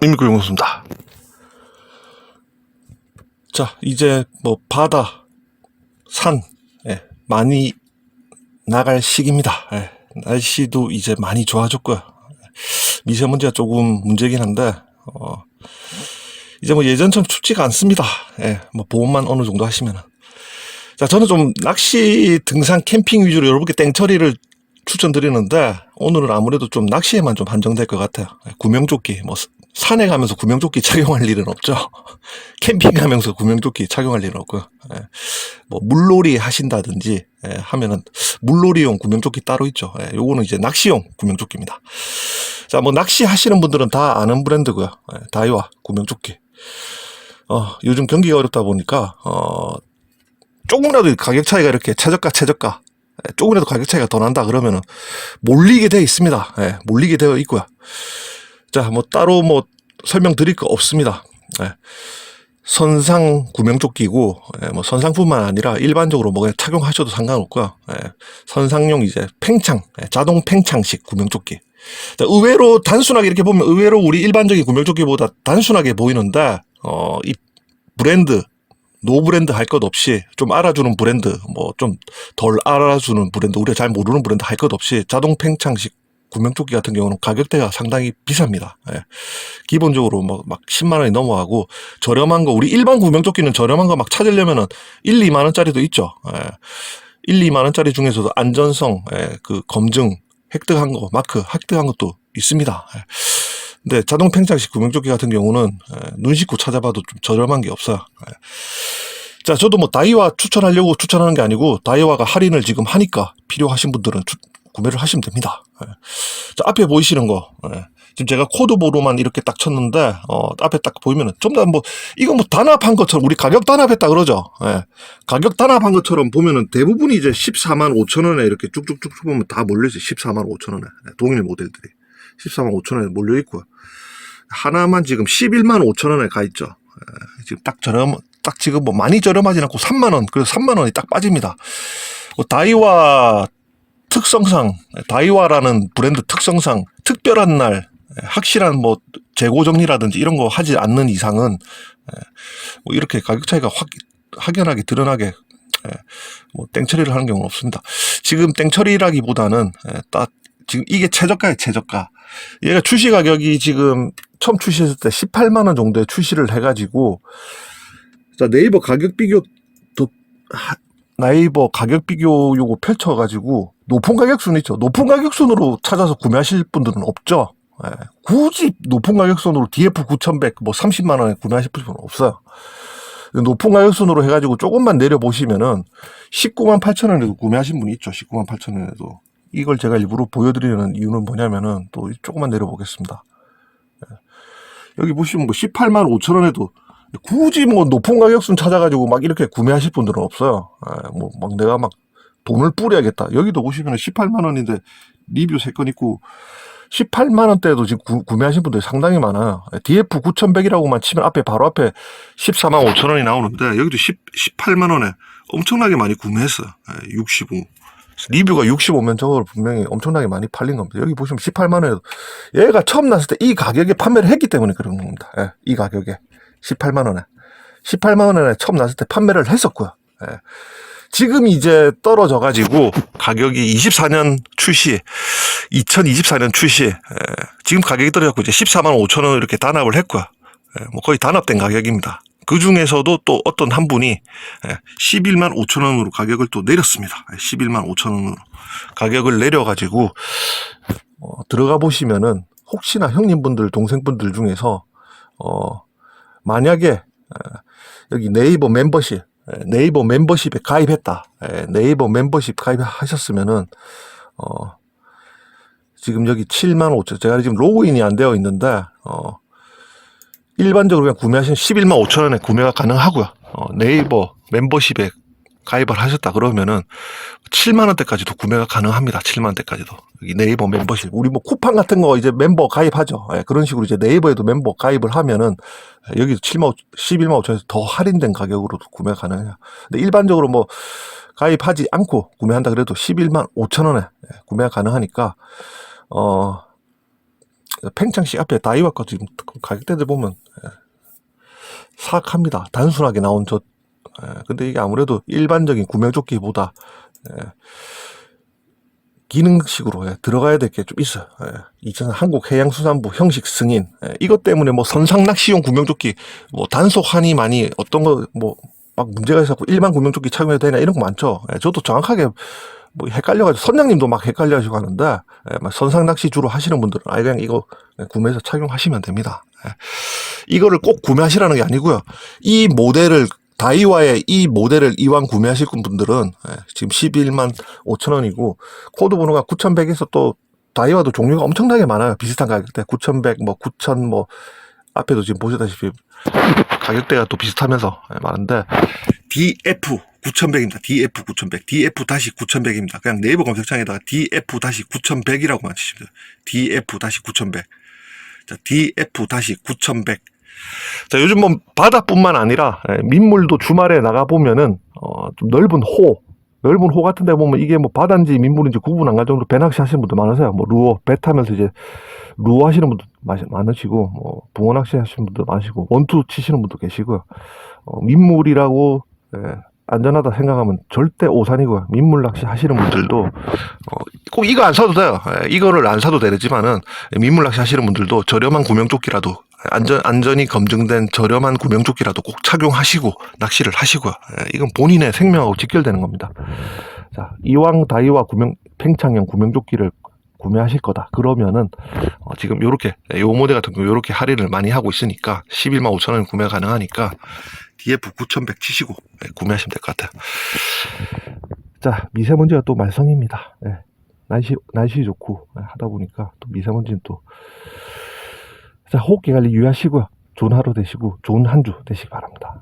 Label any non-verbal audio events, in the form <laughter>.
민미구용수입니다. 자, 이제 뭐 바다, 산, 예, 많이 나갈 시기입니다. 예, 날씨도 이제 많이 좋아졌고요. 미세먼지가 조금 문제긴 한데, 어, 이제 뭐 예전처럼 춥지가 않습니다. 예, 뭐 보험만 어느 정도 하시면은. 자, 저는 좀 낚시, 등산, 캠핑 위주로 여러분께 땡처리를 추천드리는데 오늘은 아무래도 좀 낚시에만 좀 한정될 것 같아요. 예, 구명조끼, 뭐 산에 가면서 구명조끼 착용할 일은 없죠. <laughs> 캠핑 가면서 구명조끼 착용할 일은 없고요. 예, 뭐 물놀이 하신다든지 예, 하면은 물놀이용 구명조끼 따로 있죠. 예, 요거는 이제 낚시용 구명조끼입니다. 자, 뭐 낚시 하시는 분들은 다 아는 브랜드고요. 예, 다이와 구명조끼. 어, 요즘 경기가 어렵다 보니까 어, 조금이라도 가격 차이가 이렇게 최저가 최저가 예, 조금이라도 가격 차이가 더 난다 그러면은 몰리게 되어 있습니다. 예, 몰리게 되어 있고요. 자, 뭐 따로 뭐 설명드릴 거 없습니다. 예, 선상 구명조끼고 예, 뭐 선상뿐만 아니라 일반적으로 뭐 그냥 착용하셔도 상관없고요. 예, 선상용 이제 팽창 예, 자동 팽창식 구명조끼. 자, 의외로 단순하게 이렇게 보면 의외로 우리 일반적인 구명조끼보다 단순하게 보이는데 어, 이 브랜드 노 브랜드 할 것 없이 좀 알아주는 브랜드 뭐 좀 덜 알아주는 브랜드 우리가 잘 모르는 브랜드 할 것 없이 자동 팽창식 구명조끼 같은 경우는 가격대가 상당히 비쌉니다. 예. 기본적으로 뭐 막 10만 원이 넘어가고 저렴한 거 우리 일반 구명조끼는 저렴한 거 막 찾으려면은 1, 2만 원짜리도 있죠. 예. 1, 2만 원짜리 중에서도 안전성 예, 그 검증 획득한 거 마크 획득한 것도 있습니다. 예. 근데 자동 팽창식 구명조끼 같은 경우는 예, 눈 씻고 찾아봐도 좀 저렴한 게 없어요. 예. 자, 저도 뭐 다이와 추천하려고 추천하는 게 아니고 다이와가 할인을 지금 하니까 필요하신 분들은 추- 구매를 하시면 됩니다. 예. 자, 앞에 보이시는 거. 예. 지금 제가 코드보로만 이렇게 딱 쳤는데, 어, 앞에 딱 보이면은 좀 더 뭐, 이거 뭐 단합한 것처럼, 우리 가격 단합했다 그러죠. 예. 가격 단합한 것처럼 보면은 대부분이 이제 14만 5천 원에 이렇게 쭉쭉쭉 보면 다 몰려있어요. 14만 5천 원에. 예, 동일 모델들이. 14만 5천 원에 몰려있고요. 하나만 지금 11만 5천 원에 가 있죠. 예, 지금 딱 저렴, 딱 지금 뭐 많이 저렴하진 않고 3만 원, 그래서 3만 원이 딱 빠집니다. 뭐 다이와 특성상, 다이와라는 브랜드 특성상 특별한 날, 예, 확실한 뭐 재고 정리라든지 이런 거 하지 않는 이상은 예, 뭐 이렇게 가격 차이가 확 확연하게 드러나게 예, 뭐 땡처리를 하는 경우는 없습니다. 지금 땡처리라기보다는 예, 딱 지금 이게 최저가예요, 최저가. 얘가 출시 가격이 지금 처음 출시했을 때 18만 원 정도에 출시를 해가지고 자 네이버 가격 비교 도 하- 네이버 가격 비교 요거 펼쳐가지고 높은 가격 순 있죠. 높은 가격 순으로 찾아서 구매하실 분들은 없죠. 예, 굳이 높은 가격 순으로 DF 9100 뭐 30만 원에 구매하실 분은 없어요. 높은 가격 순으로 해가지고 조금만 내려 보시면은 19만 8천 원에도 구매하신 분이 있죠. 19만 8천 원에도 이걸 제가 일부러 보여드리는 이유는 뭐냐면은 또 조금만 내려 보겠습니다. 예. 여기 보시면 뭐 18만 5천 원에도 굳이 뭐 높은 가격순 찾아가지고 막 이렇게 구매하실 분들은 없어요. 뭐막 내가 막 돈을 뿌려야겠다. 여기도 보시면 18만 원인데 리뷰 세건 있고 18만 원대도 지금 구, 구매하신 분들이 상당히 많아요. DF 9100이라고만 치면 앞에 바로 앞에 14만 5천 원이 나오는데 여기도 10, 18만 원에 엄청나게 많이 구매했어요. 65. 리뷰가 65면 저걸 분명히 엄청나게 많이 팔린 겁니다. 여기 보시면 18만 원에도 얘가 처음 났을 때 이 가격에 판매를 했기 때문에 그런 겁니다. 예, 이 가격에 18만 원에 18만 원에 처음 났을 때 판매를 했었고요. 예. 지금 이제 떨어져 가지고 가격이 24년 출시 2024년 출시 예, 지금 가격이 떨어졌고 이제 14만 5천 원 이렇게 단합을 했고요. 예, 뭐 거의 단합된 가격입니다. 그 중에서도 또 어떤 한 분이 예, 11만 5천 원으로 가격을 또 내렸습니다. 예, 11만 5천 원으로 가격을 내려가지고 어, 들어가 보시면은 혹시나 형님분들 동생분들 중에서 어 만약에 어, 여기 네이버 멤버십 예, 네이버 멤버십에 가입했다 예, 네이버 멤버십 가입하셨으면은 어 지금 여기 7만 5천 제가 지금 로그인이 안 되어 있는데 어 일반적으로 그냥 구매하시면 11만 5천 원에 구매가 가능하고요. 어, 네이버 멤버십에 가입을 하셨다 그러면은 7만 원대까지도 구매가 가능합니다. 7만 원대까지도. 여기 네이버 멤버십. 우리 뭐 쿠팡 같은 거 이제 멤버 가입하죠. 예, 그런 식으로 이제 네이버에도 멤버 가입을 하면은 여기도 7만 11만 5천에서 더 할인된 가격으로도 구매가 가능해요. 근데 일반적으로 뭐 가입하지 않고 구매한다 그래도 11만 5천 원에 예, 구매가 가능하니까 어 팽창시 앞에 다이와 거 지금 가격대들 보면 예, 사악합니다. 단순하게 나온 저 예, 근데 이게 아무래도 일반적인 구명조끼보다 예, 기능식으로 예, 들어가야 될 게 좀 있어요. 예, 이전 한국해양수산부 형식 승인 예, 이것 때문에 뭐 선상 낚시용 구명조끼 뭐 단속 한이 많이 어떤 거 뭐 막 문제가 있어서 일반 구명조끼 착용해도 되나 이런 거 많죠. 예, 저도 정확하게 뭐 헷갈려가지고 선장님도 막 헷갈려가지고 하는데 선상 낚시 주로 하시는 분들은 아 그냥 이거 구매해서 착용하시면 됩니다. 예. 이거를 꼭 구매하시라는 게 아니고요. 이 모델을 다이와의 이 모델을 이왕 구매하실 분들은 예, 지금 11만 5천 원이고 코드 번호가 9100에서 또 다이와도 종류가 엄청나게 많아요. 비슷한 가격대 9100, 뭐 9000, 뭐 앞에도 지금 보시다시피 가격대가 또 비슷하면서 예, 많은데 DF 9100입니다. DF 9100, DF 다시 9100입니다. 그냥 네이버 검색창에다가 DF 다시 9100이라고만 치시면 돼요. DF 다시 9100. 자, DF 다시 9100. 자, 요즘 뭐 바다뿐만 아니라 예, 민물도 주말에 나가 보면은 어, 좀 넓은 호, 넓은 호 같은 데 보면 이게 뭐 바다인지 민물인지 구분 안 갈 정도로 배낚시 하시는 분들 많으세요. 뭐 루어, 배 타면서 이제 루어 하시는 분들 많- 많으시고 뭐 붕어 낚시 하시는 분들 많으시고 원투 치시는 분도 계시고요. 어, 민물이라고 예, 안전하다 생각하면 절대 오산이고요. 민물 낚시 하시는 분들도 어, 꼭 이거 안 사도 돼요. 예, 이거를 안 사도 되지만은 민물 낚시 하시는 분들도 저렴한 구명조끼라도 안전 안전이 검증된 저렴한 구명조끼라도 꼭 착용하시고 낚시를 하시고요. 예, 이건 본인의 생명하고 직결되는 겁니다. 자, 이왕 다이와 구명 팽창형 구명조끼를 구매하실 거다. 그러면은 어, 지금 요렇게 요 모델 같은 경우 요렇게 할인을 많이 하고 있으니까 11만 5천 원 구매 가능하니까 DF 9100 치시고 예, 구매하시면 될 것 같아요. 자, 미세먼지가 또 말썽입니다. 예, 날씨 날씨 좋고 예, 하다 보니까 또 미세먼지는 또 자, 호흡기 관리 유의하시고요. 좋은 하루 되시고 좋은 한 주 되시기 바랍니다.